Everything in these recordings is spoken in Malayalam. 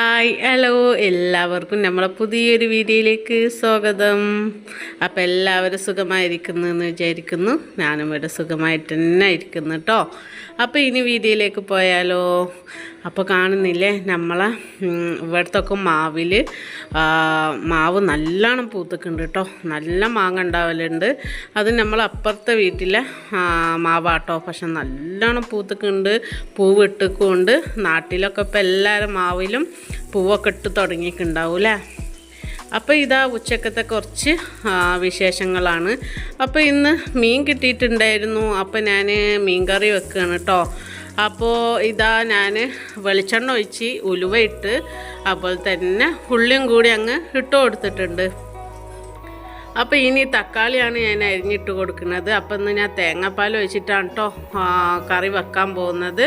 ഹായ് ഹലോ എല്ലാവർക്കും നമ്മളെ പുതിയൊരു വീഡിയോയിലേക്ക് സ്വാഗതം. അപ്പോൾ എല്ലാവരും സുഖമായിരിക്കുന്നു എന്ന് വിചാരിക്കുന്നു. ഞാനും ഇവിടെ സുഖമായിട്ട് തന്നെ ഇരിക്കുന്നു കേട്ടോ അപ്പോൾ ഇനി വീഡിയോയിലേക്ക് പോയാലോ? അപ്പോൾ കാണുന്നില്ലേ? നമ്മളെ ഇവിടത്തൊക്കെ ഇവിടുത്തെ മാവിൽ മാവ് നല്ലോണം പൂത്തക്കുണ്ട് കേട്ടോ നല്ല മാങ്ങ ഉണ്ടാവലുണ്ട്. അത് നമ്മൾ അപ്പുറത്തെ വീട്ടിലെ മാവാട്ടോ. പക്ഷെ നല്ലോണം പൂത്തക്കുണ്ട് പൂവ് ഇട്ടിക്കൊണ്ട് നാട്ടിലൊക്കെ ഇപ്പോൾ എല്ലാവരും മാവിലും പൂവൊക്കെ ഇട്ട് തുടങ്ങിയിട്ടുണ്ടാവും അല്ലേ? അപ്പോൾ ഇതാ ഉച്ചക്കത്തെ കുറച്ച് വിശേഷങ്ങളാണ്. അപ്പോൾ ഇന്ന് മീൻ കിട്ടിയിട്ടുണ്ടായിരുന്നു. അപ്പോൾ ഞാൻ മീൻ കറി വെക്കുകയാണ് കേട്ടോ. അപ്പോൾ ഇതാ ഞാൻ വെളിച്ചെണ്ണ ഒഴിച്ച് ഉലുവ ഇട്ട് അപ്പോൾ തന്നെ ഉള്ളിയും കൂടി അങ്ങ് ഇട്ട് കൊടുത്തിട്ടുണ്ട്. അപ്പോൾ ഇനി തക്കാളിയാണ് ഞാൻ അരിഞ്ഞിട്ട് കൊടുക്കുന്നത്. അപ്പോൾ ഇന്ന് ഞാൻ തേങ്ങാപ്പാൽ ഒഴിച്ചിട്ടാണ് കേട്ടോ കറി വെക്കാൻ പോകുന്നത്.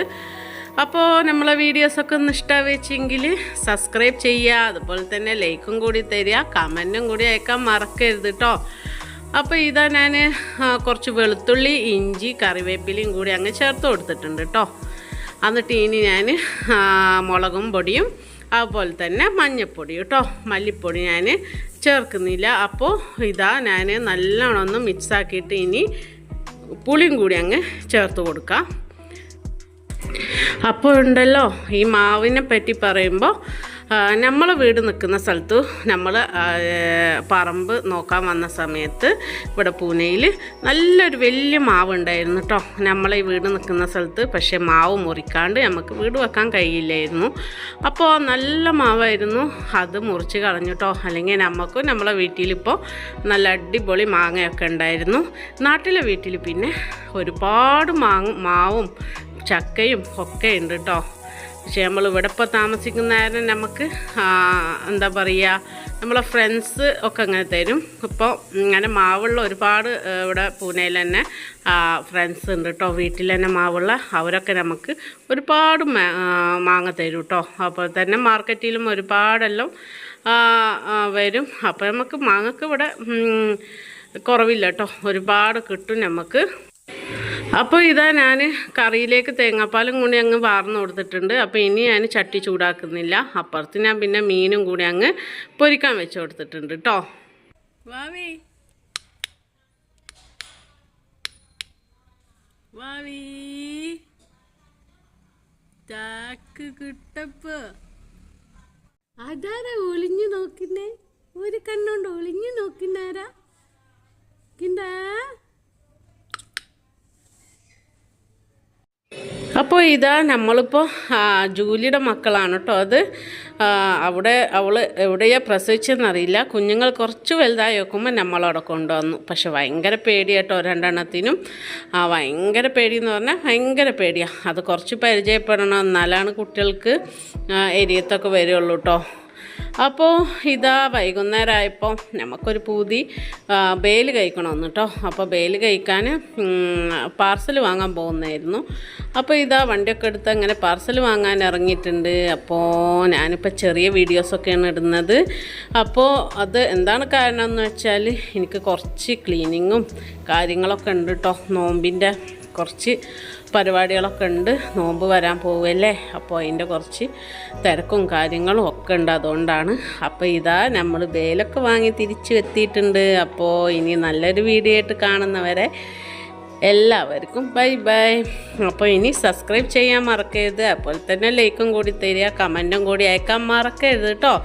അപ്പോൾ നമ്മളെ വീഡിയോസൊക്കെ ഒന്ന് ഇഷ്ടമാവെച്ചെങ്കിൽ സബ്സ്ക്രൈബ് ചെയ്യുക അതുപോലെ തന്നെ ലൈക്കും കൂടി തരിക കമന്റും കൂടി അയക്കാൻ മറക്കരുത് കേട്ടോ അപ്പോൾ ഇതാ ഞാൻ കുറച്ച് വെളുത്തുള്ളി ഇഞ്ചി കറിവേപ്പിലയും കൂടി അങ്ങ് ചേർത്ത് കൊടുത്തിട്ടുണ്ട് കേട്ടോ എന്നിട്ട് ഇനി ഞാൻ മുളകും പൊടിയും അതുപോലെ തന്നെ മഞ്ഞൾപ്പൊടി കേട്ടോ മല്ലിപ്പൊടി ഞാൻ ചേർക്കുന്നില്ല. അപ്പോൾ ഇതാ ഞാൻ നല്ലോണം ഒന്ന് മിക്സാക്കിയിട്ട് ഇനി പുളിയും കൂടി അങ്ങ് ചേർത്ത് കൊടുക്കാം. അപ്പോൾ ഉണ്ടല്ലോ ഈ മാവിനെ പറ്റി പറയുമ്പോൾ നമ്മൾ വീട് നിൽക്കുന്ന സ്ഥലത്ത് നമ്മൾ പറമ്പ് നോക്കാൻ വന്ന സമയത്ത് ഇവിടെ പൂനെയിൽ നല്ലൊരു വലിയ മാവ് ഉണ്ടായിരുന്നു കേട്ടോ നമ്മളെ ഈ വീട് നിൽക്കുന്ന സ്ഥലത്ത് പക്ഷേ മാവ് മുറിക്കാണ്ട് നമുക്ക് വീട് വെക്കാൻ കഴിയില്ലായിരുന്നു. അപ്പോൾ നല്ല മാവായിരുന്നു. അത് മുറിച്ച് കളഞ്ഞു കേട്ടോ അല്ലെങ്കിൽ നമുക്കും നമ്മളെ വീട്ടിലിപ്പോൾ നല്ല അടിപൊളി മാങ്ങയൊക്കെ ഉണ്ടായിരുന്നു. നാട്ടിലെ വീട്ടിൽ പിന്നെ ഒരുപാട് മാങ്ങ മാവും ചക്കയും ഒക്കെ ഉണ്ട് കേട്ടോ പക്ഷേ നമ്മൾ ഇവിടെ ഇപ്പോൾ താമസിക്കുന്ന നമുക്ക് എന്താ പറയുക നമ്മളെ ഫ്രണ്ട്സ് ഒക്കെ അങ്ങനെ തരും. ഇപ്പോൾ ഇങ്ങനെ മാവുള്ള ഒരുപാട് ഇവിടെ പൂനെയിൽ തന്നെ ഫ്രണ്ട്സ് ഉണ്ട് കേട്ടോ വീട്ടിൽ തന്നെ മാവുള്ള അവരൊക്കെ നമുക്ക് ഒരുപാട് മാങ്ങ തരും കേട്ടോ അപ്പോൾ തന്നെ മാർക്കറ്റിലും ഒരുപാടെല്ലാം വരും. അപ്പോൾ നമുക്ക് മാങ്ങക്ക് ഇവിടെ കുറവില്ല കേട്ടോ ഒരുപാട് കിട്ടും നമുക്ക്. അപ്പോൾ ഇതാ ഞാൻ കറിയിലേക്ക് തേങ്ങാപ്പാലും കൂടി അങ്ങ് വാർന്ന് കൊടുത്തിട്ടുണ്ട്. അപ്പോൾ ഇനി ഞാൻ ചട്ടി ചൂടാക്കുന്നില്ല. അപ്പുറത്ത് ഞാൻ പിന്നെ മീനും കൂടി അങ്ങ് പൊരിക്കാൻ വെച്ച് കൊടുത്തിട്ടുണ്ട് കേട്ടോ വാവി. വാവി. ചാക്ക് കിട്ടപ്പ്. അതാരാ ഒളിഞ്ഞു നോക്കുന്നേ? ഒരു കണ്ണോണ്ട് ഒളിഞ്ഞു നോക്കുന്നാരാ കിണ്ടാ അപ്പോൾ ഇതാ നമ്മളിപ്പോൾ ജൂലിയുടെ മക്കളാണ് കേട്ടോ അത്. അവിടെ അവൾ എവിടെയാണ് പ്രസവിച്ചെന്നറിയില്ല കുഞ്ഞുങ്ങൾ കുറച്ച് വലുതായി നോക്കുമ്പോൾ നമ്മളവിടെ കൊണ്ടുവന്നു. പക്ഷെ ഭയങ്കര പേടിയാട്ടോ രണ്ടെണ്ണത്തിനും. ആ, ഭയങ്കര പേടി എന്ന് പറഞ്ഞാൽ ഭയങ്കര പേടിയാണ് അത് കുറച്ച് പരിചയപ്പെടണം എന്നാലാണ് കുട്ടികൾക്ക് എരിയത്തൊക്കെ വരികയുള്ളൂ കേട്ടോ അപ്പോൾ ഇതാ വൈകുന്നേരമായപ്പോൾ നമുക്കൊരു പൂതി ബേൽ കഴിക്കണമെന്ന് കേട്ടോ അപ്പോൾ ബേൽ കഴിക്കാൻ പാർസൽ വാങ്ങാൻ പോകുന്നതായിരുന്നു. അപ്പോൾ ഇതാ വണ്ടിയൊക്കെ എടുത്ത് അങ്ങനെ പാർസൽ വാങ്ങാൻ ഇറങ്ങിയിട്ടുണ്ട്. അപ്പോൾ ഞാനിപ്പോൾ ചെറിയ വീഡിയോസൊക്കെയാണ് ഇടുന്നത്. അപ്പോൾ അത് എന്താണ് കാരണം എന്ന് വെച്ചാൽ എനിക്ക് കുറച്ച് ക്ലീനിങ്ങും കാര്യങ്ങളൊക്കെ ഉണ്ട് കേട്ടോ നോമ്പിന്റെ കുറച്ച് പരിപാടികളൊക്കെ ഉണ്ട്. നോമ്പ് വരാൻ പോവുകയല്ലേ? അപ്പോൾ അതിന്റെ കുറച്ച് തിരക്കും കാര്യങ്ങളും ഒക്കെ ഉണ്ട് അതുകൊണ്ടാണ്. അപ്പോൾ ഇതാ നമ്മൾ ബേലൊക്കെ വാങ്ങി തിരിച്ചു എത്തിയിട്ടുണ്ട്. അപ്പോൾ ഇനി നല്ലൊരു വീഡിയോ ആയിട്ട് കാണുന്നവരെ എല്ലാവർക്കും ബൈ ബൈ. അപ്പോൾ ഇനി സബ്സ്ക്രൈബ് ചെയ്യാൻ മറക്കരുത്. അപ്പോൾ തന്നെ ലൈക്കും കൂടി തരിക കമന്റും കൂടി അയക്കാൻ മറക്കരുത് കേട്ടോ.